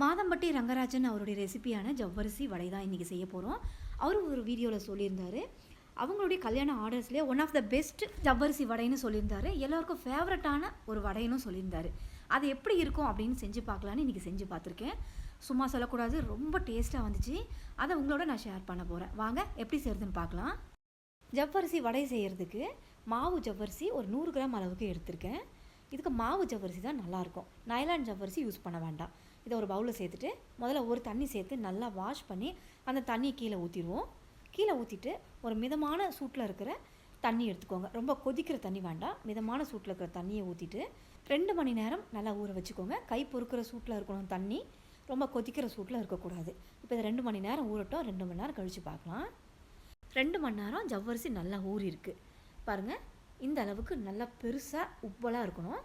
மாதம்பட்டி ரங்கராஜன் அவருடைய ரெசிபியான ஜவ்வரிசி வடை தான் இன்றைக்கி செய்ய போகிறோம் அவரும் ஒரு வீடியோவில் சொல்லியிருந்தார். அவங்களுடைய கல்யாண ஆர்டர்ஸ்லேயே ஒன் ஆஃப் த பெஸ்ட் ஜவ்வரிசி வடைன்னு சொல்லியிருந்தாரு. எல்லாருக்கும் ஃபேவரட்டான ஒரு வடைன்னு சொல்லியிருந்தாரு. அது எப்படி இருக்கும் அப்படின்னு செஞ்சு பார்க்கலான்னு இன்றைக்கி செஞ்சு பார்த்துருக்கேன். சும்மா சொல்லக்கூடாது ரொம்ப டேஸ்ட்டாக வந்துச்சு. அதை உங்களோட நான் ஷேர் பண்ண போகிறேன் வாங்க எப்படி செய்கிறதுன்னு பார்க்கலாம். ஜவ்வரிசி வடை செய்கிறதுக்கு மாவு ஜவ்வரிசி ஒரு நூறு கிராம் அளவுக்கு எடுத்திருக்கேன். இதுக்கு மாவு ஜவ்வரிசி தான் நல்லாயிருக்கும். நைலான் ஜவ்வரிசி யூஸ் பண்ண வேண்டாம். இதை ஒரு பவுலில் சேர்த்துட்டு முதல்ல ஒரு தண்ணி சேர்த்து நல்லா வாஷ் பண்ணி அந்த தண்ணியை கீழே ஊற்றிடுவோம் கீழே ஊற்றிட்டு ஒரு மிதமான சூட்டில் இருக்கிற தண்ணி எடுத்துக்கோங்க. ரொம்ப கொதிக்கிற தண்ணி வேண்டாம். மிதமான சூட்டில் இருக்கிற தண்ணியை ஊற்றிட்டு ரெண்டு மணி நேரம் நல்லா ஊற வச்சுக்கோங்க. கை பொறுக்கிற சூட்டில் இருக்கணும் தண்ணி. ரொம்ப கொதிக்கிற சூட்டில் இருக்கக்கூடாது. இப்போ இதை ரெண்டு மணி நேரம் ஊறட்டும். ரெண்டு மணி நேரம் கழித்து பார்க்கலாம். ரெண்டு மணி நேரம் ஜவ்வரிசி நல்லா ஊறி இருக்குது பாருங்கள் இந்த அளவுக்கு நல்லா பெருசாக உப்பலாக இருக்கணும்.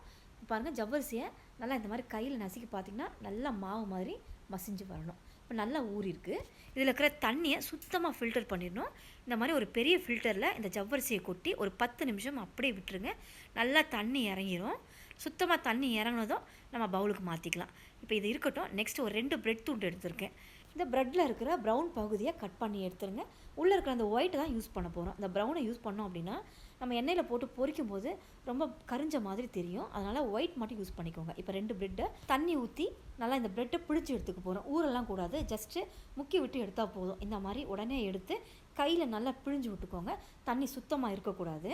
பாருங்கள் ஜவ்வரிசியை நல்லா இந்த மாதிரி கையில் நசுக்கி பார்த்தீங்கன்னா நல்லா மாவு மாதிரி மசிஞ்சு வரணும். இப்போ நல்லா ஊறி இருக்கு. இதில் இருக்கிற தண்ணியை சுத்தமாக ஃபில்டர் பண்ணிடணும். இந்த மாதிரி ஒரு பெரிய ஃபில்டரில் இந்த ஜவ்வரிசியை கொட்டி ஒரு பத்து நிமிஷம் அப்படியே விட்டுருங்க. நல்லா தண்ணி இறங்கிரும். சுத்தமாக தண்ணி இறங்கினதும் நம்ம பவுலுக்கு மாற்றிக்கலாம் இப்போ இது இருக்கட்டும். நெக்ஸ்ட் ஒரு ரெண்டு பிரெட் துண்டு எடுத்திருக்கேன். இந்த ப்ரெட்டில் இருக்கிற ப்ரௌன் பகுதியை கட் பண்ணி எடுத்துருங்க. உள்ளே இருக்கிற அந்த ஒயிட்டை தான் யூஸ் பண்ண போகிறோம் அந்த ப்ரௌனை யூஸ் பண்ணோம் அப்படின்னா நம்ம எண்ணெயில் போட்டு பொரிக்கும் போது ரொம்ப கரிஞ்ச மாதிரி தெரியும். அதனால் ஒயிட் மட்டும் யூஸ் பண்ணிக்கோங்க. இப்போ ரெண்டு ப்ரெட்டை தண்ணி ஊற்றி நல்லா இந்த ப்ரெட்டை பிடிச்சி எடுத்துக்க போகிறோம் ஊரெல்லாம் கூடாது. ஜஸ்ட்டு முக்கி விட்டு எடுத்தால் போதும். இந்த மாதிரி உடனே எடுத்து கையில் நல்லா பிழிஞ்சு விட்டுக்கோங்க. தண்ணி சுத்தமாக இருக்கக்கூடாது.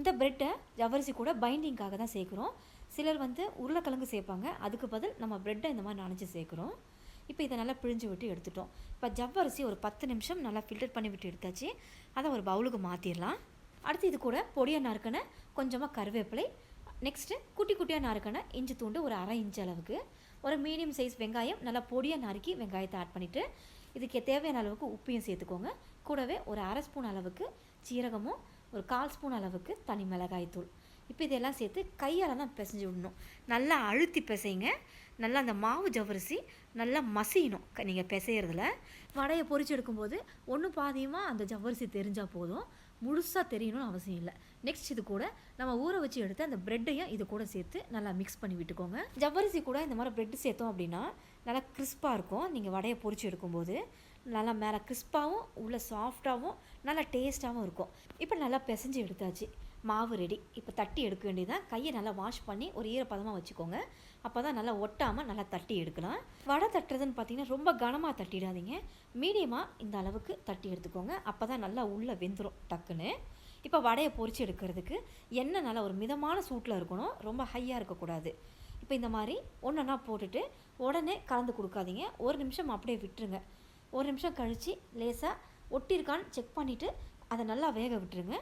இந்த ப்ரெட்டை ஜவ்வரிசி கூட பைண்டிங்காக தான் சேர்க்குறோம். சிலர் வந்து உருளைக்கிழங்கு சேர்ப்பாங்க. அதுக்கு பதில் நம்ம ப்ரெட்டை இந்த மாதிரி நனைச்சி சேர்க்குறோம். இப்போ இதை நல்லா பிழிஞ்சு விட்டு எடுத்துட்டோம். இப்போ ஜவ்வரிசி ஒரு பத்து நிமிஷம் நல்லா ஃபில்டர் பண்ணி விட்டு எடுத்தாச்சு. அதை ஒரு பவுலுக்கு மாற்றிடலாம் அடுத்து இது கூட பொடியாக நறுக்கின கொஞ்சமாக கருவேப்பிலை. நெக்ஸ்ட்டு குட்டி குட்டியாக நறுக்கின இஞ்சி தூண்டு ஒரு அரை இன்ச்சு அளவுக்கு. ஒரு மீடியம் சைஸ் வெங்காயம் நல்லா பொடியாக நறுக்கி வெங்காயத்தை ஆட் பண்ணிவிட்டு இதுக்கு தேவையான அளவுக்கு உப்பையும் சேர்த்துக்கோங்க. கூடவே ஒரு அரை ஸ்பூன் அளவுக்கு சீரகமும் ஒரு கால் ஸ்பூன் அளவுக்கு தனி மிளகாய் தூள் இப்போ இதெல்லாம் சேர்த்து கையால் தான் பிசைஞ்சு விடணும். நல்லா அழுத்தி பிசைங்க. நல்லா அந்த மாவு ஜவ்வரிசி நல்லா மசியணும் நீங்கள் பிசையிறதுல. வடையை பொறிச்சு எடுக்கும்போது ஒன்று பாதியமாக அந்த ஜவ்வரிசி தெரிஞ்சால் போதும். முழுசாக தெரியணும்னு அவசியம் இல்லை. நெக்ஸ்ட் இது கூட நம்ம ஊற வச்சு எடுத்து அந்த ப்ரெட்டையும் இது கூட சேர்த்து நல்லா மிக்ஸ் பண்ணி விட்டுக்கோங்க. ஜவ்வரிசி கூட இந்த மாதிரி ப்ரெட் சேர்த்தோம் அப்படின்னா நல்லா கிறிஸ்பாக இருக்கும். நீங்கள் வடையை பொறிச்சு எடுக்கும்போது நல்லா மேலே கிறிஸ்பாகவும் உள்ளே சாஃப்டாகவும் நல்லா டேஸ்ட்டாகவும் இருக்கும். இப்போ நல்லா பிசைஞ்சு எடுத்தாச்சு. மாவு ரெடி இப்போ தட்டி எடுக்க வேண்டியதான் கையை நல்லா வாஷ் பண்ணி ஒரு ஈரப்பதமாக வச்சுக்கோங்க. அப்போ தான் நல்லா ஒட்டாமல் நல்லா தட்டி எடுக்கலாம். வடை தட்டுறதுன்னு பார்த்தீங்கன்னா ரொம்ப கனமாக தட்டிடாதீங்க. மீடியமாக இந்த அளவுக்கு தட்டி எடுத்துக்கோங்க. அப்போ தான் நல்லா உள்ளே வெந்துடும் டக்குன்னு. இப்போ வடையை பொறிச்சு எடுக்கிறதுக்கு எண்ணெய் நல்லா ஒரு மிதமான சூட்டில் இருக்கணும். ரொம்ப ஹையாக இருக்கக்கூடாது. இப்போ இந்த மாதிரி ஒன்றா போட்டுட்டு உடனே கலந்து கொடுக்காதீங்க. ஒரு நிமிஷம் அப்படியே விட்டுருங்க. ஒரு நிமிஷம் கழித்து லேசாக ஒட்டியிருக்கான்னு செக் பண்ணிவிட்டு அதை நல்லா வேக விட்டுருங்க.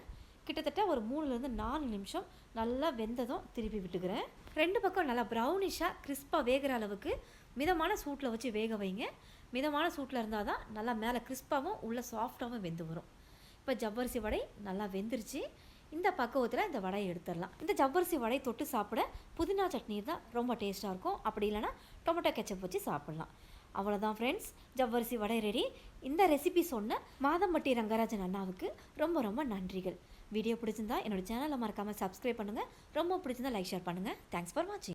கிட்டத்தட்ட ஒரு மூணுலேருந்து நாலு நிமிஷம் நல்லா வெந்ததும் திருப்பி விட்டுக்கிறேன். ரெண்டு பக்கம் நல்லா ப்ரௌனிஷாக கிறிஸ்பாக வேகிற அளவுக்கு மிதமான சூட்டில் வச்சு வேக வைங்க. மிதமான சூட்டில் இருந்தால் தான் நல்லா மேலே கிறிஸ்பாகவும் உள்ளே சாஃப்டாகவும் வெந்து வரும். இப்போ ஜவ்வரிசி வடை நல்லா வெந்துருச்சு. இந்த பக்குவத்தில் இந்த வடையை எடுத்துடலாம். இந்த ஜவ்வரிசி வடை தொட்டு சாப்பிட புதினா சட்னி தான் ரொம்ப டேஸ்ட்டாக இருக்கும். அப்படி இல்லைன்னா டொமேட்டோ கெச்சப் வச்சு சாப்பிட்லாம். அவ்வளோதான் ஃப்ரெண்ட்ஸ் ஜவ்வரிசி வடை ரெடி இந்த ரெசிபி சொன்ன மாதம்பட்டி ரங்கராஜன் அண்ணாவுக்கு ரொம்ப ரொம்ப நன்றிகள். வீடியோ பிடிச்சிருந்தா என்னோடய சேனலை மறக்காமல் சப்ஸ்கிரைப் பண்ணுங்கள் ரொம்ப பிடிச்சிருந்தா லைக் ஷேர் பண்ணுங்கள் தேங்க்ஸ் ஃபார் வாட்சிங்